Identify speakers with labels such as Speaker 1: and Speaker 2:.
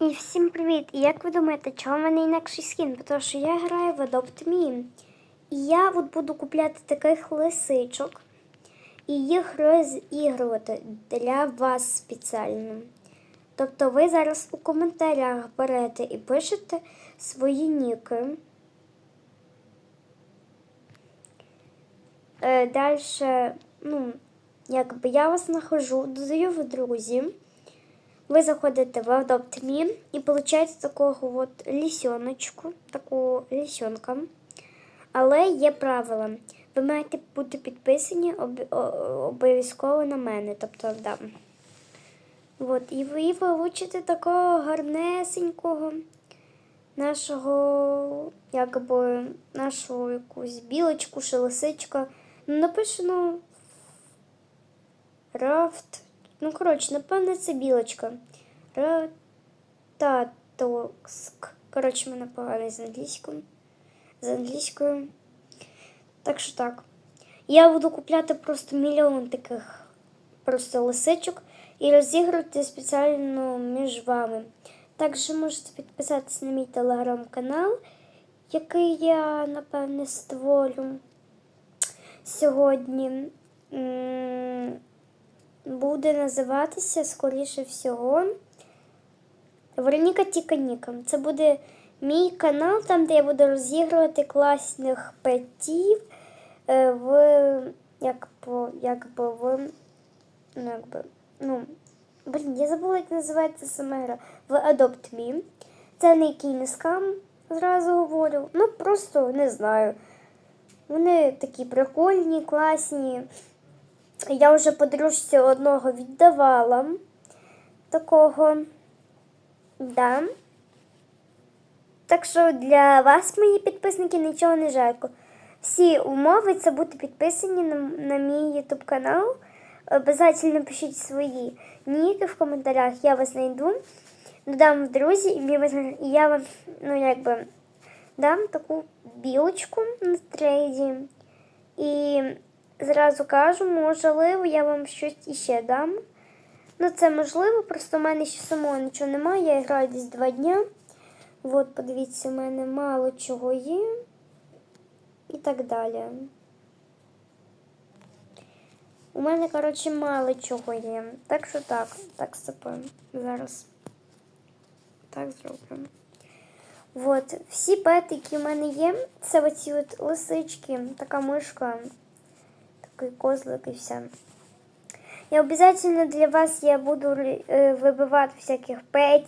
Speaker 1: І всім привіт! І як ви думаєте, чого в мене інакший скін? Тому що я граю в Adopt Me. І я от буду купляти таких лисичок і їх розігрувати для вас спеціально. Тобто ви зараз у коментарях берете і пишете свої ніки. Е, Далі, ну, якби я вас нахожу, додаю в друзі. Ви заходите в Adopt Me і получаєте такого от лісьоночку, таку лісьонка. Але є правила. Ви маєте бути підписані обов'язково на мене. Тобто, да. От, і ви получите такого гарнесенького нашого, якби, нашу якусь білочку, шелесичка. Ну, написано Рафт. Ну, коротше, напевне, це білочка. Рататокск. Коротше, мене поганий з англійською. З англійською. Так що так. Я буду купляти просто мільйон таких просто лисичок і розігрувати спеціально між вами. Також можете підписатися на мій телеграм-канал, який я, напевне, створю сьогодні. Буде називатися, скоріше всього, Вероніка Тіканіка. Це буде мій канал, там, де я буду розігрувати класних петів е, в як по, якби в ну, якби, ну, блін, я забула, як називається сама гра. В Adopt Me. Це не який не скам, зразу говорю. Ну, просто не знаю. Вони такі прикольні, класні. Я вже подружці одного віддавала такого. Да. Так що для вас, мої підписники, нічого не жалко. Всі умови це бути підписані на, на мій YouTube канал. Обязательно пишіть свої ніки в коментарях, я вас знайду, додам в друзі, і я вам, ну якби, дам таку білочку на трейді. І зразу кажу, можливо, я вам щось іще дам. Ну, це можливо, просто в мене ще самого нічого немає. Я граю десь два дня. От, подивіться, у мене мало чого є. І так далі. У мене, коротше, мало чого є. Так що так, так стопимо. Зараз. Так зроблю. От, всі пети, які в мене є, це оці от лисички, така мишка, такий козлик и все. И обязательно для вас я буду выбивать всяких петів.